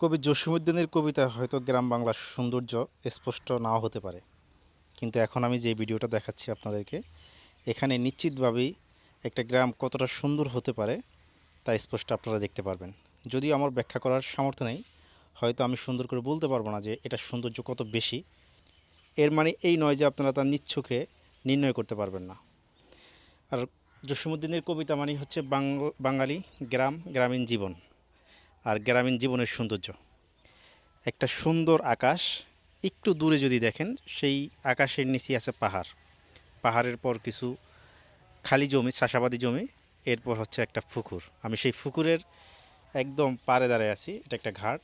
কবি জসীমউদ্দিনের কবিতা হয়তো গ্রাম বাংলার সৌন্দর্য স্পষ্ট নাও হতে পারে। কিন্তু এখন আমি যে ভিডিওটা দেখাচ্ছি আপনাদেরকে, এখানে নিশ্চিতভাবেই একটা গ্রাম কতটা সুন্দর হতে পারে তা স্পষ্ট আপনারা দেখতে পারবেন। যদিও আমার ব্যাখ্যা করার সামর্থ্য নেই, হয়তো আমি সুন্দর করে বলতে পারব না যে এটা সৌন্দর্য কত বেশি। এর মানে এই নয় যে আপনারা তার নিচ্ছকে নির্ণয় করতে পারবেন না। আর জসীমউদ্দিনের কবিতা মানে হচ্ছে বাঙালি গ্রাম, গ্রামীণ জীবন। আর গ্রামীণ জীবনের সৌন্দর্য। একটা সুন্দর আকাশ, একটু দূরে যদি দেখেন, সেই আকাশের নিচে আছে পাহাড়। পাহাড়ের পর কিছু খালি জমি, চাষাবাদি জমি, এরপর হচ্ছে একটা পুকুর। আমি সেই পুকুরের একদম পাড়ে দাঁড়ায় আছি, এটা একটা ঘাট।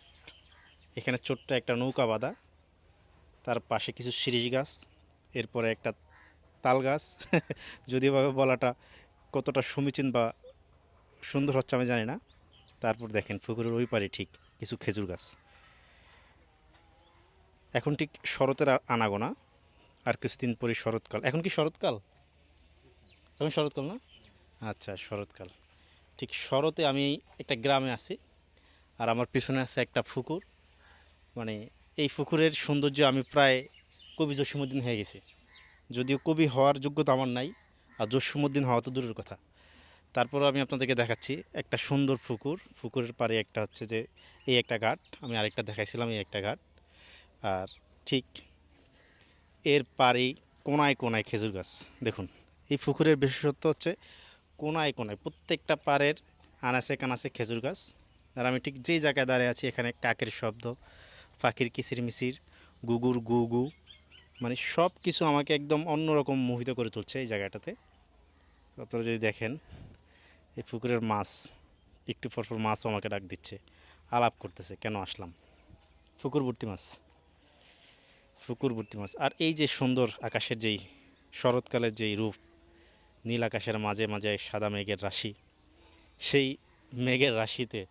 এখানে ছোট্ট একটা নৌকা বাঁধা, তার পাশে কিছু শিরিষ গাছ, এরপরে একটা তাল গাছ। যদিওভাবে বলাটা কতটা সমীচীন বা সুন্দর হচ্ছে আমি জানি না। তারপর দেখেন পুকুরের ওই পারে ঠিক কিছু খেজুর গাছ। এখন ঠিক শরতের আনাগোনা, আর কিছুদিন পরে শরৎকাল। এখন কি শরৎকাল? এখন শরৎকাল না? আচ্ছা শরৎকাল। ঠিক শরতে আমি একটা গ্রামে আছি, আর আমার পিছনে আছে একটা পুকুর। মানে এই পুকুরের সৌন্দর্য আমি প্রায় কবি জসীমউদ্দিন হয়ে গেছি। যদিও কবি হওয়ার যোগ্যতা আমার নাই, আর জসীমউদ্দিন হওয়া তো দূরের কথা। তারপর আমি আপনাদেরকে দেখাচ্ছি একটা সুন্দর পুকুর পুকুরের পাড়ে একটা হচ্ছে যে এই একটা ঘাট, আমি আরেকটা দেখাইছিলাম এই একটা ঘাট। আর ঠিক এর পাড়েই কোনায় কোনায় খেজুর গাছ, দেখুন। এই পুকুরের বিশেষত্ব হচ্ছে কোনায় কোনায়, প্রত্যেকটা পাড়ের আনাচে কানাচে খেজুর গাছ। আর আমি ঠিক যেই জায়গায় দাঁড়িয়ে আছি, এখানে কাকের শব্দ, পাখির কিচির মিচির গুগুর গু গু মানে সব কিছু আমাকে একদম অন্যরকম মোহিত করে তুলছে এই জায়গাটাতে। আপনারা যদি দেখেন এই পুকুরের মাছ, একটু পর পর মাছও আমাকে ডাক দিচ্ছে। আলাপ করতেছে, কেন আসলাম? পুকুর ভর্তি মাছ। পুকুর ভর্তি মাছ। আর এই যে সুন্দর আকাশের যেই, শরৎকালের যেই রূপ, নীল আকাশের মাঝে মাঝে সাদা মেঘের রাশি, সেই মেঘের রাশিতে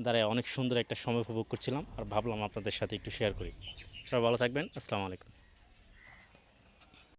দাঁড়ায় অনেক সুন্দর একটা সময় উপভোগ করছিলাম। আর ভাবলাম আপনাদের সাথে একটু শেয়ার করি। সবাই ভালো থাকবেন। আসসালামু আলাইকুম।